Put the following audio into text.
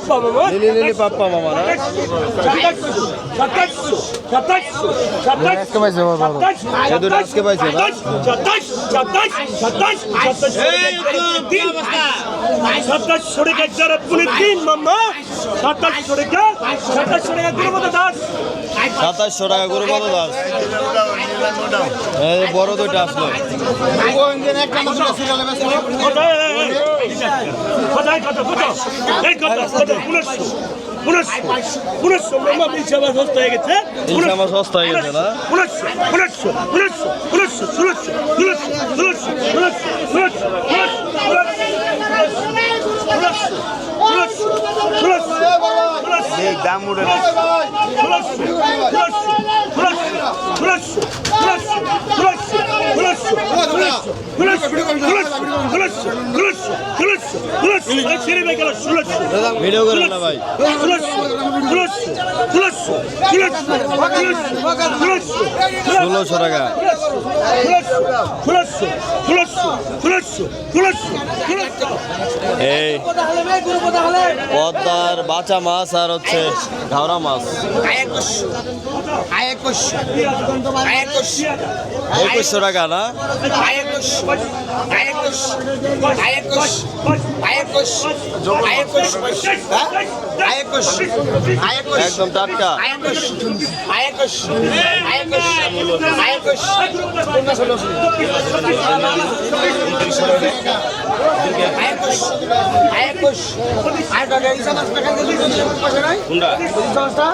পাপ্পা মামা। Lily lily পাপ্পা মামা না? সাতাশশো আজকে পাইছে দুটো আজকে পাইছে টাকা যারা পুনে তিন মামা। সাতাশশো টাকা সাতাশশো টাকা গুরুমত দাস। সাতাশশো টাকা করে কত দাস। বড় দুইটা আসলো। Dein Gott, Mutter! Dein Gott, Mutter! Ulaşsın! Ulaşsın! Ulaşsın! Ama bir çamaz hastaya getir. Bir çamaz hastaya getir ha. Ulaşsın! Ulaşsın! Ulaşsın! Ulaşsın! Ulaşsın! Ulaşsın! Ulaşsın! Ulaşsın! Ulaşsın! Ulaşsın! Ulaşsın! Ulaşsın! Ulaşsın! Ulaşsın! Ulaşsın! Ulaşsın! Ulaşsın! Ulaşsın! Ulaşsın! Video করেন না ভাই ষোলোশো টাকা এই পদ্মার বাঁচা মাছ আর হচ্ছে ঘাওড়া মাছ একুশশো টাকা না একদম টাটকা কোনটা?